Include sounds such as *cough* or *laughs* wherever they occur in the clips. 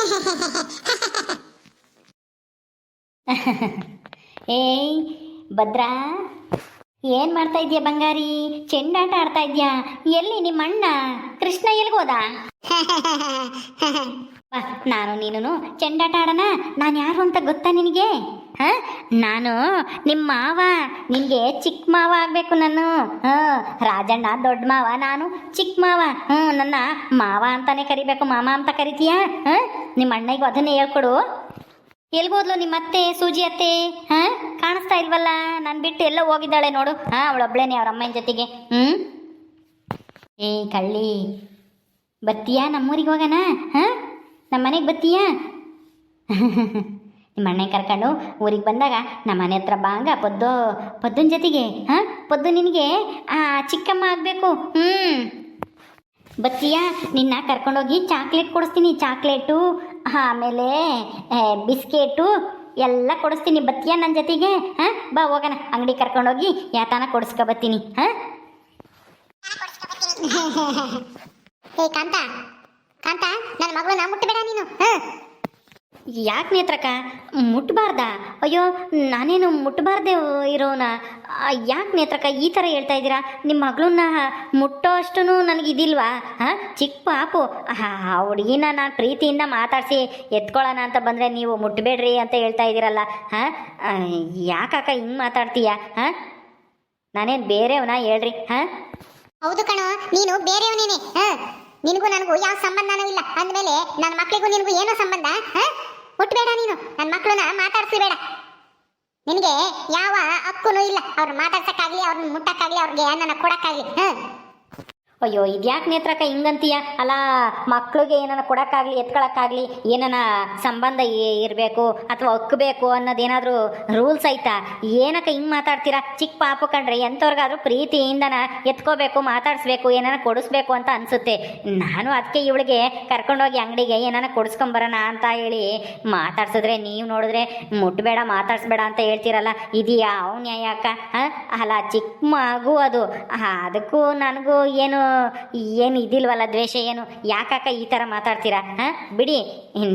*laughs* ಏಯ್ ಭದ್ರಾ. ಏನ್ ಮಾಡ್ತಾ ಇದೀಯ ಬಂಗಾರಿ? ಚೆಂಡಾಟ ಆಡ್ತಾ ಇದ್ಯಾ? ಎಲ್ಲಿ ನಿಮ್ಮ ಅಣ್ಣ? ಕೃಷ್ಣ ಎಲ್ಗೋದ *laughs* ಬಾ, ನಾನು ನೀನು ಚೆಂಡಾಟ ಆಡೋಣ. ನಾನು ಯಾರು ಅಂತ ಗೊತ್ತಾ ನಿನಗೆ? ಹ? ನಾನು ನಿಮ್ಮ ಮಾವ. ನಿನಗೆ ಚಿಕ್ಕ ಮಾವ ಆಗಬೇಕು ನಾನು. ಹ? ರಾಜಣ್ಣ ದೊಡ್ಡ ಮಾವ ನಾನು ಚಿಕ್ಕ ಮಾವ. ಹ್ಞೂ ನನ್ನ ಮಾವ ಅಂತಾನೆ ಕರಿಬೇಕು. ಮಾಮ ಅಂತ ಕರಿತೀಯಾ? ಹ? ನಿಮ್ಮ ಅಣ್ಣಗೂ ಅದನ್ನೇ ಹೇಳ್ಕೊಡು. ಎಲ್ಗೋದ್ಲು ನಿಮ್ಮ ಅತ್ತೆ, ಸೂಜಿ ಅತ್ತೆ? ಹಾ? ಕಾಣಿಸ್ತಾ ಇಲ್ವಲ್ಲ? ನಾನು ಬಿಟ್ಟು ಎಲ್ಲ ಹೋಗಿದ್ದಾಳೆ ನೋಡು. ಹಾ ಅವಳೊಬ್ಳೇನೆ ಅವ್ರ ಅಮ್ಮನ ಜೊತೆಗೆ. ಹ್ಞೂ ಏ, ಕಳ್ಳಿ. ಬತ್ತೀಯಾ ನಮ್ಮೂರಿಗೆ ಹೋಗೋಣ? ಹಾ? ನಮ್ಮ ಮನೆಗೆ ಬತ್ತೀಯಾ? *laughs* ನಿಮ್ಮ ಅಣ್ಣ ಕರ್ಕೊಂಡು ಊರಿಗೆ ಬಂದಾಗ ನಮ್ಮ ಮನೆ ಹತ್ರ ಬಾಂಗ ಪದ್ದು, ಪದ್ದನ ಜೊತೆಗೆ, ಹಾಂ? ಪದ್ದು ನಿನಗೆ? ಚಿಕ್ಕಮ್ಮ ಆಗಬೇಕು. ಹ್ಞೂ ಬತ್ತೀಯಾ ನಿನ್ನ ಕರ್ಕೊಂಡೋಗಿ ಚಾಕ್ಲೇಟ್ ಕೊಡಿಸ್ತೀನಿ ಚಾಕ್ಲೇಟು ಆಮೇಲೆ ಬಿಸ್ಕೆಟು ಎಲ್ಲ ಕೊಡಿಸ್ತೀನಿ ಬತ್ತಿಯಾ ನನ್ನ ಜೊತೆಗೆ, ಹಾಂ? ಬಾ ಹೋಗೋಣ, ಅಂಗಡಿ ಕರ್ಕೊಂಡೋಗಿ ಯಾತನ ಕೊಡಿಸ್ಕೊ ಬತ್ತೀನಿ, ಹಾಂ? ಏ ಕಾಂತ ಕಾಂತ ನನ್ನ ಮಗಳನ್ನ ಮುಟ್ಟಬೇಡ ನೀನು, ಹ? ಯಾಕೆ ನೇತ್ರಕ್ಕ ಮುಟ್ಬಾರ್ದ? ಅಯ್ಯೋ, ನಾನೇನು ಮುಟ್ಬಾರ್ದೆ ಇರೋನ? ಯಾಕೆ ನೇತ್ರಕ್ಕ ಈ ಥರ ಹೇಳ್ತಾ ಇದ್ದೀರಾ? ನಿಮ್ಮ ಮಗಳನ್ನ ಮುಟ್ಟೋ ಅಷ್ಟು ನನಗೆ ಇದಿಲ್ವಾ ಹಾಂ ಚಿಕ್ಕ ಪಾಪು. ಆ ಹುಡುಗಿನ ನಾನು ಪ್ರೀತಿಯಿಂದ ಮಾತಾಡಿಸಿ ಎತ್ಕೊಳ್ಳೋಣ ಅಂತ ಬಂದರೆ ನೀವು ಮುಟ್ಟಬೇಡ್ರಿ ಅಂತ ಹೇಳ್ತಾ ಇದ್ದೀರಲ್ಲ. ಹಾಂ ಯಾಕಕ್ಕ ಹಿಂಗೆ ಮಾತಾಡ್ತೀಯ? ಹಾಂ ನಾನೇನು ಬೇರೆಯವನ ಹೇಳ್ರಿ? ಹಾಂ ಹೌದು ಕಣ, ನೀನು ಬೇರೆಯವನೇನೆ. ಹ ನಿನಗೂ ನನಗೂ ಯಾವ ಸಂಬಂಧನೂ ಇಲ್ಲ. ಅಂದಮೇಲೆ ನನ್ನ ಮಕ್ಕಳಿಗೂ ನಿನಗೂ ಏನೋ ಸಂಬಂಧ ಹುಟ್ಟಬೇಡ ನೀನು. ನನ್ನ ಮಕ್ಕಳನ್ನ ಮಾತಾಡಿಸಬೇಡ. ನಿನಗೆ ಯಾವ ಹಕ್ಕುನೂ ಇಲ್ಲ. ಅವ್ರನ್ನ ಮಾತಾಡ್ಸೋಕ್ಕಾಗಲಿ, ಅವ್ರನ್ನ ಮುಟ್ಟಕ್ಕಾಗ್ಲಿ, ಅವ್ರಿಗೆ ನನ್ನ ಕೊಡೋಕ್ಕಾಗಲಿ, ಹ? ಅಯ್ಯೋ, ಇದ್ಯಾಕೆ ನೇತ್ರಕ್ಕ ಹಿಂಗಂತೀಯ? ಅಲ್ಲ ಮಕ್ಳಿಗೆ ಏನನ ಕೊಡೋಕ್ಕಾಗಲಿ, ಎತ್ಕೊಳಕ್ಕಾಗಲಿ ಏನನ ಸಂಬಂಧ ಇರಬೇಕು ಅಥವಾ ಒಕ್ಕಬೇಕು ಅನ್ನೋದೇನಾದರೂ ರೂಲ್ಸ್ ಐತಾ? ಏನಕ್ಕ ಹಿಂಗೆ ಮಾತಾಡ್ತೀರಾ? ಚಿಕ್ಕ ಪಾಪು ಕಂಡ್ರೆ ಎಂಥವ್ರಿಗಾದ್ರೂ ಪ್ರೀತಿಯಿಂದನ ಎತ್ಕೋಬೇಕು, ಮಾತಾಡಿಸ್ಬೇಕು, ಏನನ ಕೊಡಿಸ್ಬೇಕು ಅಂತ ಅನಿಸುತ್ತೆ. ನಾನು ಅದಕ್ಕೆ ಇವಳಿಗೆ ಕರ್ಕೊಂಡೋಗಿ ಅಂಗಡಿಗೆ ಏನಾನ ಕೊಡಿಸ್ಕೊಂಬರೋಣ ಅಂತ ಹೇಳಿ ಮಾತಾಡ್ಸಿದ್ರೆ, ನೀವು ನೋಡಿದ್ರೆ ಮುಟ್ಬೇಡ, ಮಾತಾಡಿಸ್ಬೇಡ ಅಂತ ಹೇಳ್ತೀರಲ್ಲ? ಇದು ಯಾವ ನ್ಯಾಯ ಅಕ್ಕ? ಅಲ್ಲ ಚಿಕ್ಕ ಮಗು ಅದು. ಅದಕ್ಕೂ ನನಗೂ ಏನು ಏನು ಇದಿಲ್ವಲ್ಲ ದ್ವೇಷ, ಏನು? ಯಾಕಕ್ಕ ಈ ಥರ ಮಾತಾಡ್ತೀರಾ, ಹಾಂ? ಬಿಡಿ.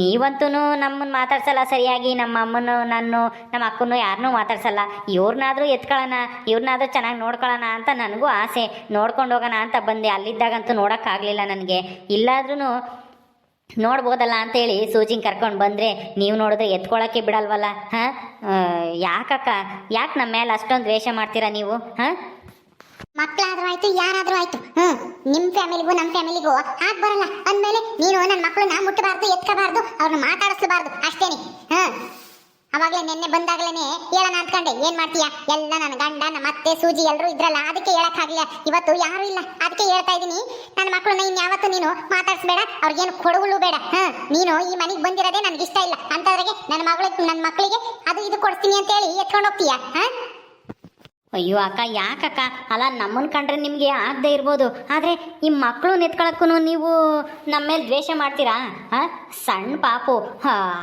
ನೀವಂತೂ ನಮ್ಮನ್ನು ಮಾತಾಡ್ಸಲ್ಲ ಸರಿಯಾಗಿ, ನಮ್ಮ ಅಮ್ಮನು ನಾನು ನಮ್ಮ ಅಕ್ಕನೂ ಯಾರನ್ನೂ ಮಾತಾಡ್ಸಲ್ಲ. ಇವ್ರನ್ನಾದರೂ ಎತ್ಕೊಳ್ಳೋಣ ಇವ್ರನ್ನಾದರೂ ಚೆನ್ನಾಗಿ ನೋಡ್ಕೊಳ್ಳೋಣ ಅಂತ ನನಗೂ ಆಸೆ. ನೋಡ್ಕೊಂಡು ಹೋಗೋಣ ಅಂತ ಬಂದೆ. ಅಲ್ಲಿದ್ದಾಗಂತೂ ನೋಡೋಕ್ಕಾಗಲಿಲ್ಲ ನನಗೆ. ಇಲ್ಲಾದ್ರೂ ನೋಡ್ಬೋದಲ್ಲ ಅಂತೇಳಿ ಸೂಜಿಂಗ್ ಕರ್ಕೊಂಡು ಬಂದರೆ, ನೀವು ನೋಡಿದ್ರೆ ಎತ್ಕೊಳ್ಳೋಕ್ಕೆ ಬಿಡಲ್ವಲ್ಲ, ಹಾಂ? ಯಾಕಕ್ಕ? ಯಾಕೆ ನಮ್ಮ ಮೇಲೆ ಅಷ್ಟೊಂದು ದ್ವೇಷ ಮಾಡ್ತೀರಾ ನೀವು, ಹಾಂ? ಮಕ್ಕಳಾದ್ರೂ ಆಯ್ತು, ಯಾರಾದ್ರೂ ಆಯ್ತು. ಹ್ಮ್, ನಿಮ್ ಫ್ಯಾಮಿಲಿಗೂ ನಮ್ ಫ್ಯಾಮಿಲಿಗೂ ಹಾಕ್ ಬರಲ್ಲ. ಅಂದ್ಮೇಲೆ ನೀನು ನನ್ನ ಮಕ್ಕಳನ್ನ ಮುಟ್ಟಬಾರ್ದು, ಎತ್ಕಬಾರ್ದು ಅವ್ರನ್ನ ಮಾತಾಡಿಸಬಾರ್ದು. ಅಷ್ಟೇನೆ. ಹ್ಮ್. ಅವಾಗ್ಲೇ ನಿನ್ನೆ ಬಂದಾಗ್ಲೇನೆ ಹೇಳೋಣ ಅನ್ಕೊಂಡೆ ಏನ್ ಮಾಡ್ತೀಯಾ? ಎಲ್ಲ ನನ್ನ ಗಂಡ ನಮ್ಮ ಅತ್ತೆ, ಸೂಜಿ ಎಲ್ಲರೂ ಇದ್ರಲ್ಲ, ಅದಕ್ಕೆ ಹೇಳಕ್ಕಾಗ್ಲಿಲ್ಲ. ಇವತ್ತು ಯಾರು ಇಲ್ಲ. ಅದಕ್ಕೆ ಹೇಳ್ತಾ ಇದೀನಿ ನನ್ನ ಮಕ್ಕಳನ್ನ ಇನ್ಯಾವತ್ತು ನೀನು ಮಾತಾಡ್ಸ್ಬೇಡ. ಅವ್ರಿಗೇನು ಕೊಡುಗಳು ಬೇಡ. ಹ ನೀನು ಈ ಮನೆಗೆ ಬಂದಿರೋದೇ ನನ್ಗೆ ಇಷ್ಟ ಇಲ್ಲ. ಅಂತವ್ರಿಗೆ ನನ್ನ ಮಗಳಿಗೆ ನನ್ನ ಮಕ್ಕಳಿಗೆ ಅದು ಇದು ಕೊಡ್ತೀನಿ ಅಂತ ಹೇಳಿ ಎತ್ಕೊಂಡು ಹೋಗ್ತೀಯ? ಹ ಅಯ್ಯೋ ಅಕ್ಕ, ಯಾಕಕ್ಕ? ಅಲ್ಲ ನಮ್ಮನ್ನು ಕಂಡ್ರೆ ನಿಮಗೆ ಆಗದೆ ಇರ್ಬೋದು. ಆದರೆ ಈ ಮಕ್ಕಳು ನೆತ್ಕೊಳಕ್ಕೂ ನೀವು ನಮ್ಮ ಮೇಲೆ ದ್ವೇಷ ಮಾಡ್ತೀರಾ? ಹಾಂ ಸಣ್ಣ ಪಾಪು.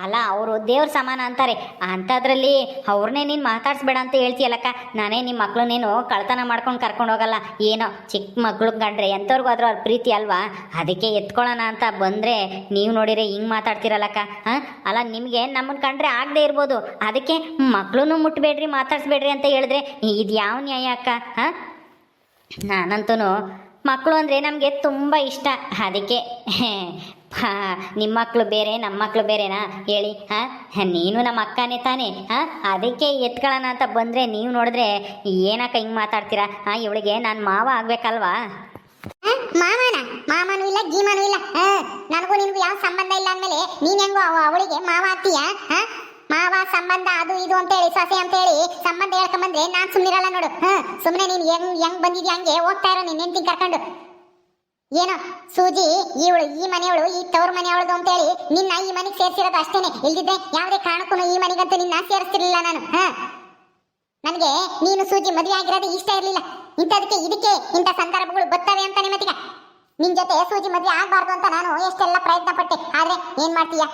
ಅಲ್ಲ, ಅವರು ದೇವ್ರ ಸಮಾನ ಅಂತಾರೆ. ಅಂಥದ್ರಲ್ಲಿ ಅವ್ರನ್ನೇ ನೀನು ಮಾತಾಡಿಸ್ಬೇಡ ಅಂತ ಹೇಳ್ತೀಯಲ್ಲಕ್ಕ? ನಾನೇ ನಿಮ್ಮ ಮಕ್ಕಳು ನೀನು ಕಳ್ತನ ಮಾಡ್ಕೊಂಡು ಕರ್ಕೊಂಡು ಹೋಗಲ್ಲ ಏನೋ ಚಿಕ್ಕ ಮಕ್ಳು ಕಂಡ್ರೆ ಎಂಥವ್ರಿಗೂ ಆದರೂ ಅವ್ರ ಪ್ರೀತಿ ಅಲ್ವಾ? ಅದಕ್ಕೆ ಎತ್ಕೊಳ್ಳೋಣ ಅಂತ ಬಂದರೆ ನೀವು ನೋಡಿದ್ರೆ ಹಿಂಗೆ ಮಾತಾಡ್ತೀರಲ್ಲಕ್ಕ? ಹಾಂ ಅಲ್ಲ, ನಿಮಗೆ ನಮ್ಮನ್ನು ಕಂಡ್ರೆ ಆಗದೆ ಇರ್ಬೋದು. ಅದಕ್ಕೆ ಮಕ್ಕಳೂ ಮುಟ್ಟಬೇಡ್ರಿ ಮಾತಾಡಿಸ್ಬೇಡ್ರಿ ಅಂತ ಹೇಳಿದ್ರೆ ಇದು ಯಾವ ನ್ಯಾಯ ಅಕ್ಕ, ಹಾಂ? ನಾನಂತೂ ಮಕ್ಕಳು ಅಂದರೆ ನಮಗೆ ತುಂಬ ಇಷ್ಟ. ಅದಕ್ಕೆ ನಿಮ್ಮ ಮಕ್ಕಳು ಬೇರೆ ನಮ್ಮ ಮಕ್ಕಳು ಬೇರೆನಾ? ಹೇಳಿ, ಹಾಂ? ನೀನು ನಮ್ಮ ಅಕ್ಕನೇ ತಾನೇ, ಹಾಂ? ಅದಕ್ಕೆ ಎತ್ಕೊಳ್ಳೋಣ ಅಂತ ಬಂದರೆ ನೀವು ನೋಡಿದ್ರೆ ಏನಕ್ಕ ಹಿಂಗೆ ಮಾತಾಡ್ತೀರಾ? ಹಾಂ, ಇವಳಿಗೆ ನಾನು ಮಾವ ಆಗಬೇಕಲ್ವಾ? ಮಾಮನ ಮಾಮನೂ ಇಲ್ಲ, ಗೀಮನೂ ಇಲ್ಲ. ಹ, ನನಗೂ ನಿನಗೂ ಯಾವ ಸಂಬಂಧ ಇಲ್ಲ ಅಂದಮೇಲೆ ನೀನು ಹೆಂಗೋ ಅವ- ಅವಳಿಗೆ ಮಾವ ಆಗ್ತೀಯಾ? ಹ? ಮಾವ, ಸಂಬಂಧ, ಅದು ಇದು ಅಂತ ಹೇಳಿ ಸೊಸೆ ಅಂತ ಹೇಳಿ ಸಂಬಂಧ ಹೇಳ್ಕೊಂಬಂದ್ರೆ ನಾನ್ ಸುಮ್ನಿರಲ್ಲ ನೋಡು. ಹ ಸುಮ್ಮನೆ ನೀನ್ ಹೆಂಗ್ ಹೆಂಗ್ ಬಂದಿದ್ಯಾ ಹಂಗೆ ಹೋಗ್ತಾ ಇರೋ ನೀನ್ ಹೆಂಡತಿ ಕರ್ಕೊಂಡು. ಏನೋ, ಸೂಜಿ ಇವಳು ಈ ಮನೆಯವಳು, ಈ ತವ್ರ ಮನೆಯವಳದು ಅಂತ ಹೇಳಿ ನಿನ್ನ ಈ ಮನೆಗೆ ಸೇರ್ಸಿರೋದು ಅಷ್ಟೇನೆ. ಇಲ್ದಿದ್ದೆ ಯಾವ್ದೇ ಕಾರಣಕ್ಕೂ ಈ ಮನೆಗಂತೂ ನಿನ್ನ ಸೇರಿಸ್ತಿರ್ಲಿಲ್ಲ ನಾನು. ಹ. ನನಗೆ ನೀನು ಸೂಜಿ ಮದುವೆ ಆಗಿರೋದು ಇಷ್ಟ ಇರಲಿಲ್ಲ. ಇಂಥದಕ್ಕೆ ಇದಕ್ಕೆ ಇಂಥ ಸಂದರ್ಭಗಳು ಬರ್ತವೆ ಅಂತಾನೆ ಮತ್ತೀಗ ನಿನ್ ಜೊತೆ ಸೂಜಿ ಮದುವೆ ಆಗ್ಬಾರ್ದು ಅಂತ ನಾನು ಎಷ್ಟೆಲ್ಲ ಪ್ರಯತ್ನ ಪಟ್ಟೆ ಆದ್ರೆ ಏನ್ ಮಾಡ್ತೀಯ?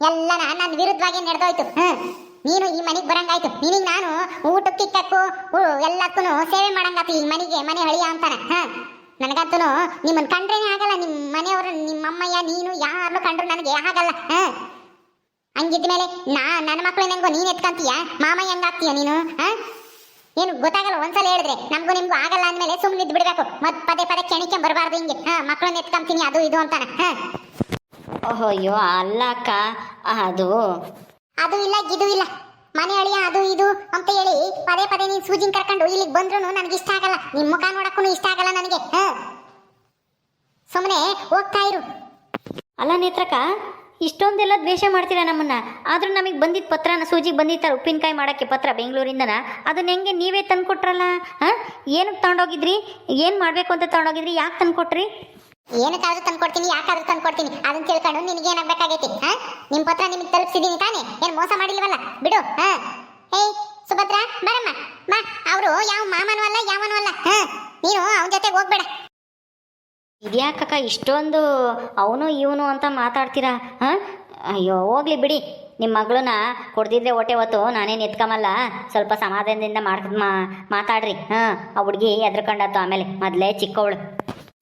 ಎಲ್ಲ ನನ್ನ ವಿರುದ್ಧವಾಗಿ ನಡೆದೋಯ್ತು. ನೀನು ಈ ಮನೆಗೆ ಬರಂಗಾಯ್ತು. ನಿನಗೆ ನಾನು ಊಟಕ್ಕೆ ಕಿಕ್ಕಕ್ಕೂ ಎಲ್ಲಕ್ಕೂ ಸೇವೆ ಮಾಡಂಗಾತು. ಈ ಮನೆಗೆ ಮನೆ ಹಳಿಯ ಅಂತಾನೆ. ಹ ನನಗಂತೂ ನಿಮ್ಮನ್ನ ಕಂಡ್ರೇನೆ ಆಗಲ್ಲ. ನಿಮ್ಮ ಮನೆಯವರು ನಿಮ್ಮ ಅಮ್ಮಯ್ಯ, ನೀನು ಯಾರು ಕಂಡ್ರು ನನಗೆ ಆಗಲ್ಲ. ಹಾ ಹಂಗಿದ್ಮೇಲೆ ನಾ ನನ್ನ ಮಕ್ಳು ನಂಗೂ ನೀನು ಎತ್ಕಂತೀಯ? ಮಾಮ ಹೆಂಗಾಗ್ತೀಯ ನೀನು? ಹಾ ಏನು ಗೊತ್ತಾಗಲ್ಲ, ಒಂದ್ಸಲ ಹೇಳಿದ್ರೆ. ನಮಗೂ ನಿಮ್ಗೂ ಆಗಲ್ಲ ಅಂದ್ಮೇಲೆ ಸುಮ್ಮನೆ ಬಿಡ್ಬೇಕು ಮತ್ ಪದೇ ಪದೇ ಕೆಣಿಕೆ ಬರಬಾರ್ದು ಹಿಂಗೆ. ಹಾ ಮಕ್ಕಳನ್ನ ಎತ್ಕೊಂತೀನಿ, ಅದು ಇದು ಅಂತಾನೆ. ಹಾ ಅಯ್ಯೋ ಅಲ್ಲ ಅಕ್ಕ ಅದು. ಅದು ಇಲ್ಲ ಇದು ಇಲ್ಲ. ಮನೆ ಅಳಿಯ ಅದು ಇದು ಅಂತ ಹೇಳಿ ಪದೇ ಪದೇ ನೀನ್ ಸೂಜಿನ್ ಕರ್ಕೊಂಡು ಇಲ್ಲಿಗೆ ಬಂದ್ರು ನನಗೆ ಇಷ್ಟ ಆಗಲ್ಲ. ನಿಮ್ ಮುಖ ನೋಡಕ್ಕೂ ಇಷ್ಟ ಆಗಲ್ಲ ನನಗೆ. ಹಾಂ? ಸುಮ್ಮನೆ ಹೋಗ್ತಾ ಇರು. ಅಲ್ಲ ನೇತ್ರಕ್ಕ ಇಷ್ಟೊಂದೆಲ್ಲ ದ್ವೇಷ ಮಾಡ್ತೀರಾ ನಮ್ಮನ್ನ? ಆದ್ರೂ ನಮಗೆ ಬಂದಿದ್ದ ಪತ್ರನ ಸೂಜಿಗೆ ಬಂದಿತ್ತಾರ ಉಪ್ಪಿನಕಾಯಿ ಮಾಡೋಕ್ಕೆ ಪತ್ರ ಬೆಂಗಳೂರಿಂದನ? ಅದನ್ನ ಹೆಂಗೆ ನೀವೇ ತಂದ್ಕೊಟ್ರಲ್ಲ? ಹಾಂ? ಏನಕ್ಕೆ ತಗೊಂಡೋಗಿದ್ರಿ? ಏನು ಮಾಡಬೇಕು ಅಂತ ತಗೊಂಡೋಗಿದ್ರಿ? ಯಾಕೆ ತಂದ್ಕೊಟ್ರಿ? ಏನಕ್ಕಾದ್ರೂ ತಂದ್ಕೊಡ್ತೀನಿ, ಯಾಕಾದ್ರೂ ತಂದ್ಕೊಡ್ತೀನಿ. ಅದನ್ನ ತಿಳ್ಕೊಂಡು ನಿನಗೆ ಏನಾಗ್ಬೇಕಾಗೈತಿ ಹಾ? ನಿಮ್ ಪತ್ರ ನಿಮ್ಗೆ ತಲುಪಿಸಿದೀನಿ ತಾನೇ? ಏನ್ ಮೋಸ ಮಾಡಿಲ್ವಲ್ಲ? ಬಿಡು, ಹಾ? ಏಯ್ ಸುಭದ್ರ, ಬರಮ್ಮ, ಬಾ. ಅವರು ಯಾವ ಮಾಮನೂ ಅಲ್ಲ, ಯಾವನೂ ಅಲ್ಲ, ಹಾ? ನೀನು ಅವನ ಜೊತೆಗೆ ಹೋಗ್ಬೇಡ. ಇದ್ಯಾಕಕ್ಕ ಇಷ್ಟೊಂದು ಅವನು ಇವನು ಅಂತ ಮಾತಾಡ್ತೀರಾ, ಹಾಂ? ಅಯ್ಯೋ, ಹೋಗ್ಲಿ ಬಿಡಿ. ನಿಮ್ಮ ಮಗಳನ್ನ ಕೊಡ್ದಿದ್ರೆ ಹೊಟ್ಟೆ ಹೊತ್ತು ನಾನೇನು ಎತ್ಕಮಲ್ಲ ಸ್ವಲ್ಪ ಸಮಾಧಾನದಿಂದ ಮಾಡ್ ಮಾತಾಡ್ರಿ, ಹಾಂ? ಆ ಹುಡುಗಿ ಎದ್ರಕೊಂಡತ್ತು ಆಮೇಲೆ, ಮೊದಲೇ ಚಿಕ್ಕವಳು.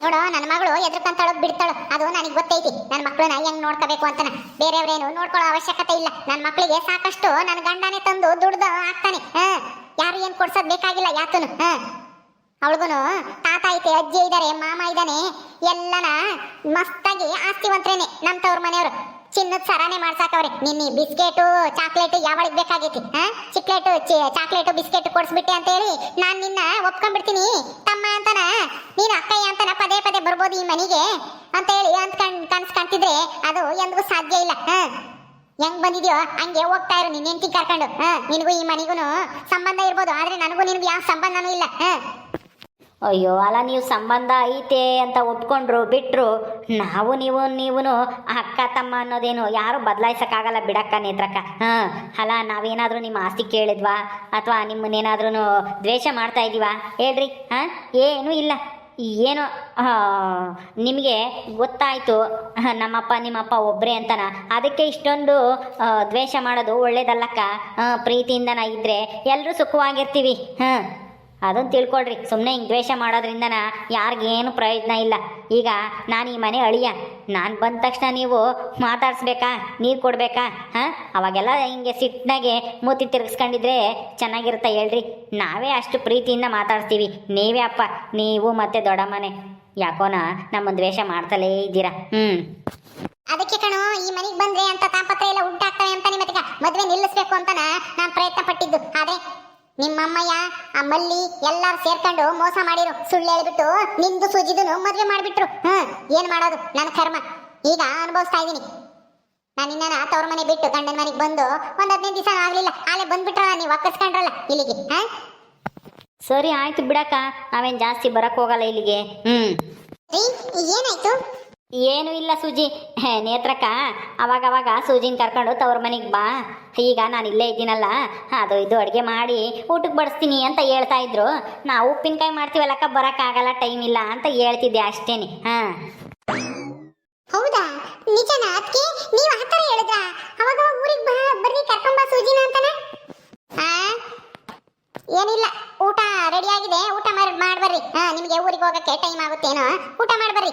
ನೋಡು, ನನ್ನ ಮಗಳು ಎದ್ರಕಂತಾಳೋ ಬಿಡ್ತಾಳು. ಅದು ನನಗೆ ಗೊತ್ತೈತಿ. ನನ್ನ ಮಕ್ಕಳನ್ನ ಹೆಂಗ್ ನೋಡ್ಕೋಬೇಕು ಅಂತನ. ಬೇರೆಯವ್ರೇನು ನೋಡ್ಕೊಳ್ಳೋ ಅವಶ್ಯಕತೆ ಇಲ್ಲ. ನನ್ನ ಮಕ್ಕಳಿಗೆ ಸಾಕಷ್ಟು ನನ್ನ ಗಂಡನೇ ತಂದು ದುಡ್ದು ಹಾಕ್ತಾನೆ. ಹ, ಯಾರು ಏನ್ ಕೊಡ್ಸೋದ್ ಬೇಕಾಗಿಲ್ಲ ಯಾತನು. ಹ. ಅವಳಿಗೂ ತಾತ ಐತೆ, ಅಜ್ಜಿ ಇದ್ದಾರೆ ಮಾಮ ಇದ್ದಾನೆ ಎಲ್ಲನ ಮಸ್ತಾಗಿ ಆಸ್ತಿವಂತ್ರೇನೆ ನಮ್ ತವ್ರ ಮನೆಯವರು. ಚಿನ್ನದ ಸರಾನೆ ಮಾಡ್ಸಾಕವ್ರೆ. ನಿನ್ನೆ ಬಿಸ್ಕೆಟು, ಚಾಕ್ಲೇಟು ಯಾವಳಿಗೆ ಬೇಕಾಗೈತಿ? ಹಾ? ಚಿಕ್ಲೇಟು ಚಾಕ್ಲೇಟು, ಬಿಸ್ಕೆಟ್ ಕೊಡ್ಸ್ಬಿಟ್ಟೆ ಅಂತ ಹೇಳಿ ನಾನ್ ನಿನ್ನ ಒಪ್ಕೊಂಡ್ಬಿಡ್ತೀನಿ. ತಮ್ಮ ಅಂತನ ನೀನು ಅಕ್ಕಯ್ಯ ಅಂತನ ಪದೇ ಪದೇ ಬರ್ಬೋದು ಈ ಮನೆಗೆ ಅಂತ ಹೇಳಿ ಅಂದ್ಕೊಂಡ್ ಕನ್ಸ್ ಕಾಣ್ತಿದ್ರೆ ಅದು ಎಂದಿಗೂ ಸಾಧ್ಯ ಇಲ್ಲ. ಹಾ. ಹೆಂಗ್ ಬಂದಿದ್ಯೋ ಹಂಗೆ ಹೋಗ್ತಾ ಇರು ನಿನ್ನ ಹೆಂಡತಿ ಕರ್ಕೊಂಡು. ಹಾ. ನಿನಗೂ ಈ ಮನೆಗೂ ಸಂಬಂಧ ಇರ್ಬೋದು, ಆದ್ರೆ ನನಗೂ ನಿನಗೂ ಯಾವ ಸಂಬಂಧನೂ ಇಲ್ಲ. ಹಾ. ಅಯ್ಯೋ, ಅಲ್ಲ ನೀವು ಸಂಬಂಧ ಐತೆ ಅಂತ ಒಪ್ಕೊಂಡ್ರು, ಬಿಟ್ರು, ನಾವು ನೀವು ನೀವು ಅಕ್ಕ, ತಮ್ಮ ಅನ್ನೋದೇನು ಯಾರು ಬದಲಾಯಿಸೋಕ್ಕಾಗಲ್ಲ ಬಿಡಕ್ಕ, ನೇತ್ರಕ್ಕ. ಹಾಂ. ಅಲ್ಲ, ನಾವೇನಾದರೂ ನಿಮ್ಮ ಆಸ್ತಿ ಕೇಳಿದ್ವಾ? ಅಥವಾ ನಿಮ್ಮನ್ನೇನಾದ್ರೂ ದ್ವೇಷ ಮಾಡ್ತಾ ಇದೀವಾ? ಹೇಳ್ರಿ, ಹಾಂ? ಏನೂ ಇಲ್ಲ. ಏನೋ ನಿಮಗೆ ಗೊತ್ತಾಯಿತು ನಮ್ಮಪ್ಪ, ನಿಮ್ಮಪ್ಪ ಒಬ್ಬರೇ ಅಂತನ. ಅದಕ್ಕೆ ಇಷ್ಟೊಂದು ದ್ವೇಷ ಮಾಡೋದು ಒಳ್ಳೇದಲ್ಲಕ್ಕ? ಪ್ರೀತಿಯಿಂದನ ಇದ್ದರೆ ಎಲ್ಲರೂ ಸುಖವಾಗಿರ್ತೀವಿ. ಹಾಂ. ಅದನ್ನು ತಿಳ್ಕೊಳ್ರಿ. ಸುಮ್ಮನೆ ಹಿಂಗೆ ದ್ವೇಷ ಮಾಡೋದ್ರಿಂದನ ಯಾರಿಗೇನು ಪ್ರಯೋಜನ ಇಲ್ಲ. ಈಗ ನಾನು ಈ ಮನೆ ಅಳಿಯ. ನಾನು ಬಂದ ತಕ್ಷಣ ನೀವು ಮಾತಾಡಿಸ್ಬೇಕಾ? ನೀರು ಕೊಡಬೇಕಾ? ಹಾಂ? ಅವಾಗೆಲ್ಲ ಹಿಂಗೆ ಸಿಟ್ಟಿನಾಗೆ ಮೂತಿ ತಿರ್ಗಿಸ್ಕೊಂಡಿದ್ರೆ ಚೆನ್ನಾಗಿರುತ್ತೆ ಹೇಳ್ರಿ. ನಾವೇ ಅಷ್ಟು ಪ್ರೀತಿಯಿಂದ ಮಾತಾಡ್ತೀವಿ ನೀವೇ ಅಪ್ಪ, ನೀವು ಮತ್ತೆ ಮನೆ ಯಾಕೋನ ನಮ್ಮ ದ್ವೇಷ ಮಾಡ್ತಲೇ ಇದ್ದೀರಾ? ಹ್ಞೂ ಅದಕ್ಕೆ ಕಣೋ, ಈ ಮನೆಗೆ ಬಂದ್ರೆ ಅಂತ ತಾಪತ್ರ ಎಲ್ಲ ಉಂಟಾಗ್ತವೆ ಅಂತ ನಿಮ್ಮ ಮದುವೆ ನಿಲ್ಲಿಸ್ಬೇಕು ಅಂತ ನಾನು ಪ್ರಯತ್ನ ಪಟ್ಟಿದ್ದು ಆದ್ರೆ ನಿಮ್ಮಮ್ಮಯ್ಯ ಆ ಮಲ್ಲಿ ಎಲ್ಲಾರು ಸೇರ್ಕೊಂಡು ಮೋಸ ಮಾಡಿರು. ಸುಳ್ಳು ಹೇಳ್ಬಿಟ್ಟು ನಿಂದು ಸುಜಿದನು ಮದ್ವೆ ಮಾಡ್ಬಿಟ್ರು. ಹ್ಮ್ ಏನ್ ಮಾಡೋದು? ನನ್ನ ಕರ್ಮ. ಈಗ ಅನುಭವಿಸ್ತಾ ಇದೀನಿ ನಾನು ನಿನ್ನ ತವ್ರ ಮನೆ ಬಿಟ್ಟು ಗಂಡನ ಮನೆಗೆ ಬಂದು ಒಂದ್ ಹದಿನೈದು ದಿವಸ ಆಗ್ಲಿಲ್ಲ. ಆಲೆ ಬಂದ್ಬಿಟ್ರಲ್ಲ ನೀವು ಒಕ್ಕಸ್ಕೊಂಡ್ರಲ್ಲ ಇಲ್ಲಿಗೆ ಹಾ? ಸರಿ ಆಯ್ತು ಬಿಡಕ್ಕ. ನಾವೇನ್ ಜಾಸ್ತಿ ಬರಕ್ ಹೋಗಲ್ಲ ಇಲ್ಲಿಗೆ. ಹ್ಮ್. ಏನಾಯ್ತು? ಏನು ಇಲ್ಲ ಸೂಜಿ. ನೇತ್ರಕ್ಕ ಅವಾಗ ಅವಾಗ ಸೂಜಿನ ಕರ್ಕೊಂಡು ತವ್ರ ಮನೆಗೆ ಬಾ. ಈಗ ನಾನು ಇಲ್ಲೇ ಇದ್ದೀನಲ್ಲ, ಅದು ಇದು ಅಡುಗೆ ಮಾಡಿ ಊಟಕ್ಕೆ ಬಡಿಸ್ತೀನಿ ಅಂತ ಹೇಳ್ತಾ ಇದ್ರು. ನಾವು ಉಪ್ಪಿನಕಾಯಿ ಮಾಡ್ತೀವಲ್ಲಕ್ಕ ಬರೋಕ್ಕಾಗಲ್ಲ, ಟೈಮ್ ಇಲ್ಲ ಅಂತ ಹೇಳ್ತಿದ್ದೆ ಅಷ್ಟೇನೆ. ಹಾಂ. ಹೌದಾ? ನಿಜನಾ? ಅದಕ್ಕೆ ನೀವು ಆ ಥರ ಹೇಳಿದ್ರ? ಅವಾಗ ಊರಿಗೆ ಬಾ, ಬರ್ರಿ ಕರ್ಕೊಂಬ ಸೂಜಿನ ಅಂತಾನೆ? ಏನಿಲ್ಲ, ಊಟ ರೆಡಿ ಆಗಿದೆ. ಊಟ ಮಾಡಿ, ಮಾಡ್ಬರ್ರಿ. ಹಾಂ, ನಿಮಗೆ ಊರಿಗೆ ಹೋಗಕ್ಕೆ ಟೈಮ್ ಆಗುತ್ತೇನೋ? ಊಟ ಮಾಡ್ಬರ್ರಿ.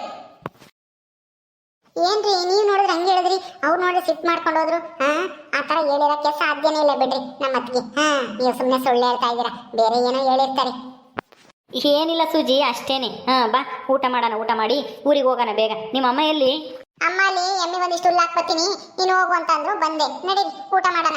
ಏನ್ರಿ ನೀವು ನೋಡಿದ್ರೆ ಹಂಗೆ ಹೇಳಿದ್ರಿ? ಅವ್ರು ನೋಡಿದ್ರೆ ಸಿಟ್ ಮಾಡ್ಕೊಂಡು ಹೋದ್ರು. ಹಾ? ಆ ತರ ಹೇಳಿರಕ್ಕೆ ಸಾಧ್ಯನೇ ಇಲ್ಲ ಬಿಡ್ರಿ ನಮ್ಮ ಅತ್ತಿಗೆ. ಹಾ? ನೀವು ಸುಮ್ಮನೆ ಸುಳ್ಳು ಹೇಳ್ತಾ ಇದ್ದೀರಾ. ಬೇರೆ ಏನೋ ಹೇಳಿರ್ತಾರೆ. ಏನಿಲ್ಲ ಸೂಜಿ ಅಷ್ಟೇನೆ. ಹಾ ಬಾ. ಊಟ ಮಾಡೋಣ ಊಟ ಮಾಡಿ. ಊರಿಗೆ ಹೋಗೋಣ ಬೇಗ. ನಿಮ್ಮ ಅಮ್ಮ ಎಲ್ಲಿ? ಅಮ್ಮ ಅಲ್ಲಿ ಎಮ್ಮೆ ಒಂದಿಷ್ಟು ಹುಲ್ಲು ಹಾಕ್ಬತ್ತೀನಿ. ನೀನು ಹೋಗು ಅಂತ ಅಂದ್ರು ಬಂದೆ. ನಡೀರಿ ಊಟ ಮಾಡೋಣ.